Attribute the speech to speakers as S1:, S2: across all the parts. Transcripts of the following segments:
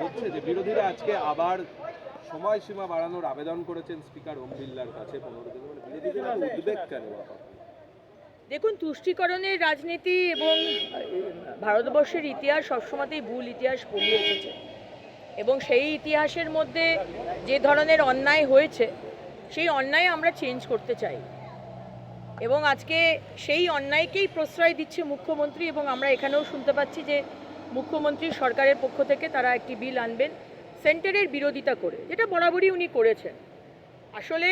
S1: হচ্ছে যে বিরোধীরা আজকে আবার সময়সীমা বাড়ানোর আবেদন করেছেন স্পিকার ওম বিড়লার কাছে পনেরো দিন। মানে উদ্বেগ কেন
S2: দেখুন, তুষ্টিকরণের রাজনীতি এবং ভারতবর্ষের ইতিহাস সবসময়তেই ভুল ইতিহাস পড়িয়ে এসেছে। এবং সেই ইতিহাসের মধ্যে যে ধরনের অন্যায় হয়েছে, সেই অন্যায় আমরা চেঞ্জ করতে চাই। এবং আজকে সেই অন্যায়কেই প্রশ্রয় দিচ্ছে মুখ্যমন্ত্রী এবং আমরা এখানেও শুনতে পাচ্ছি যে মুখ্যমন্ত্রী সরকারের পক্ষ থেকে তারা একটি বিল আনবেন সেন্টারের বিরোধিতা করে, যেটা বরাবরই উনি করেছেন। আসলে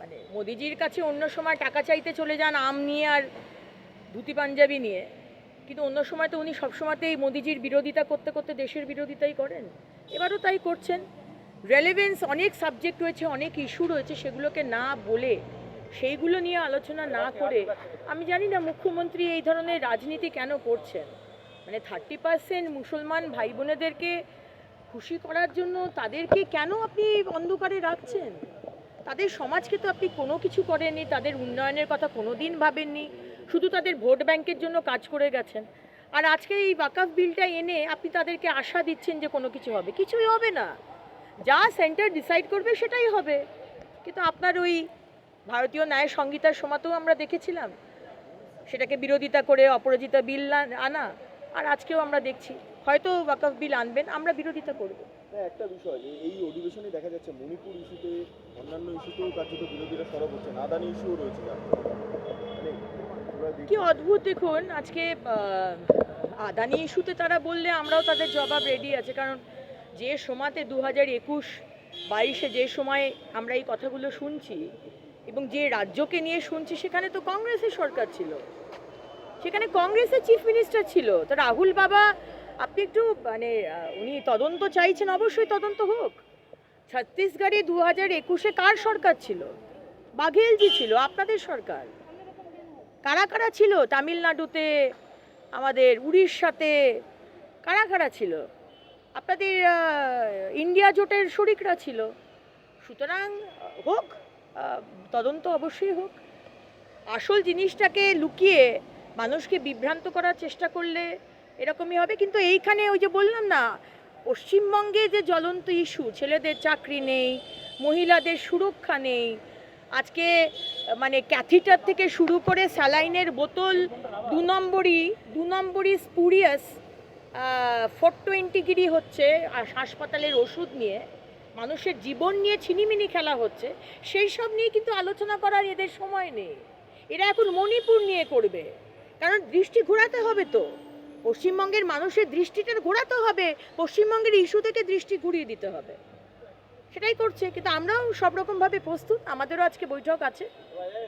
S2: মানে মোদিজির কাছে অন্য সময় টাকা চাইতে চলে যান আম নিয়ে আর ধুতি পাঞ্জাবি নিয়ে, কিন্তু অন্য সময় তো উনি সবসময়তেই মোদিজির বিরোধিতা করতে করতে দেশের বিরোধিতাই করেন। এবারও তাই করছেন। রেলেভেন্স অনেক সাবজেক্ট রয়েছে, অনেক ইস্যু রয়েছে, সেগুলোকে না বলে, সেইগুলো নিয়ে আলোচনা না করে, আমি জানি না মুখ্যমন্ত্রী এই ধরনের রাজনীতি কেন করছেন। মানে থার্টি পার্সেন্ট মুসলমান ভাই বোনেদেরকে খুশি করার জন্য তাদেরকে কেন আপনি অন্ধকারে রাখছেন? তাদের সমাজকে তো আপনি কোনো কিছু করেননি, তাদের উন্নয়নের কথা কোনো দিন ভাবেননি, শুধু তাদের ভোট ব্যাংকের জন্য কাজ করে গেছেন। আর আজকে এই ওয়াকাফ বিলটা এনে আপনি তাদেরকে আশা দিচ্ছেন যে কোনো কিছু হবে। কিছুই হবে না। যা সেন্টার ডিসাইড করবে সেটাই হবে। কিন্তু আপনার ওই ভারতীয় ন্যায় সংহিতার সমাতেও আমরা দেখেছিলাম, সেটাকে বিরোধিতা করে অপরাজিতা বিল আনা। আর আজকেও আমরা দেখছি। হয়তো ওয়াকফ বিল আনবেন আমরা বিরোধিতা করব।
S3: একটা বিষয় এই- এই অধিবেশনে দেখা যাচ্ছে মণিপুর ইস্যুতে অন্যান্য ইস্যুতেও কার্যত বিরোধীরা সরব হচ্ছেন আদানি ইস্যুও রয়েছে মানে
S2: কি অদ্ভুত দেখুন আজকে আদানি ইস্যুতে তারা বললে আমরাও তাদের জবাব রেডি আছে। কারণ যে সময়তে দু হাজার একুশ বাইশে যে সময় আমরা এই কথাগুলো শুনছি এবং যে রাজ্যকে নিয়ে শুনছি সেখানে তো কংগ্রেসের সরকার ছিল। সেখানে কংগ্রেসের চিফ মিনিস্টার ছিল। তো রাহুল বাবা, আপনি একটু মানে উনি তদন্ত চাইছেন, অবশ্যই তদন্ত হোক। ছত্তিশগড়ে দু হাজার একুশে কার সরকার ছিল? বাঘেলজি ছিল, আপনাদের সরকার। কারা কারা ছিল? তামিলনাড়ুতে, আমাদের উড়িষ্যাতে, কারা কারা ছিল? আপনাদের ইন্ডিয়া জোটের শরিকরা ছিল। সুতরাং, হোক তদন্ত অবশ্যই হোক। আসল জিনিসটাকে লুকিয়ে মানুষকে বিভ্রান্ত করার চেষ্টা করলে এরকমই হবে। কিন্তু এইখানে ওই যে বললাম না, পশ্চিমবঙ্গে যে জ্বলন্ত ইস্যু ছেলেদের চাকরি নেই, মহিলাদের সুরক্ষা নেই, আজকে মানে ক্যাথিটার থেকে শুরু করে স্যালাইনের বোতল দু নম্বরই দু নম্বরই স্পুরিয়াস ফোর টোয়েন্টি গিরি হচ্ছে হাসপাতালের ওষুধ নিয়ে, মানুষের জীবন নিয়ে ছিনিমিনি খেলা হচ্ছে, সেই সব নিয়ে কিন্তু আলোচনা করার এদের সময় নেই। এরা এখন মণিপুর নিয়ে করবে। কারণ দৃষ্টি ঘোরাতে হবে তো। পশ্চিমবঙ্গের মানুষের দৃষ্টিটা ঘোরাতে হবে পশ্চিমবঙ্গের ইস্যু থেকে দৃষ্টি ঘুরিয়ে দিতে হবে। সেটাই করছে কিন্তু আমরাও সব রকমভাবে প্রস্তুত। আমাদেরও আজকে বৈঠক আছে।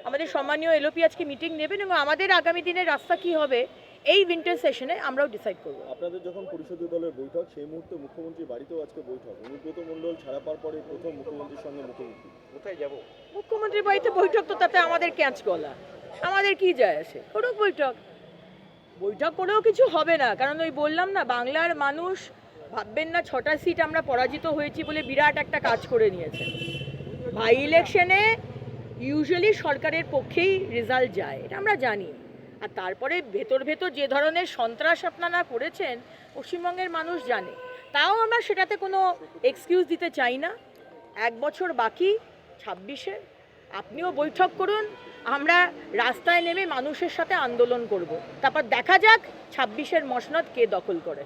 S2: আমাদের সম্মানীয় এলওপি আজকে মিটিং নেবেন এবং আমাদের আগামী দিনের রাস্তা কি হবে এই উইন্টার সেশনে আমরাও ডিসাইড করব।
S3: আপনাদের যখন পরিষদীয় দলের বৈঠক সেই মুহূর্তে মুখ্যমন্ত্রীর বাড়িতেও আজকে বৈঠক। অনুব্রত মণ্ডল ছাড়া পাওয়ার পরে প্রথম মুখ্যমন্ত্রীর সঙ্গে মুখোমুখি। কোথায় যাব?
S2: মুখ্যমন্ত্রীর বাড়িতে বৈঠক তো তাতে আমাদের ক্যাচ গলা আমাদের কি যায় আসে? করুক বৈঠক। বৈঠক করেও কিছু হবে না। কারণ ওই বললাম না, বাংলার মানুষ ভাববেন না ছটা সিট আমরা পরাজিত হয়েছি বলে বিরাট একটা কাজ করে নিয়েছে ভাই ইলেকশনে ইউজুয়ালি সরকারের পক্ষেই রেজাল্ট যায়, এটা আমরা জানি। আর তারপরে ভেতর ভেতর যে ধরনের সন্ত্রাস আপনারা করেছেন, পশ্চিমবঙ্গের মানুষ জানে। তাও আমরা সেটাতে কোনো এক্সকিউজ দিতে চাই না। এক বছর বাকি, ছাব্বিশে। আপনিও বৈঠক করুন, আমরা রাস্তায় নেমে মানুষের সাথে আন্দোলন করব। তারপর দেখা যাক ছাব্বিশের মসনদ কে দখল করে।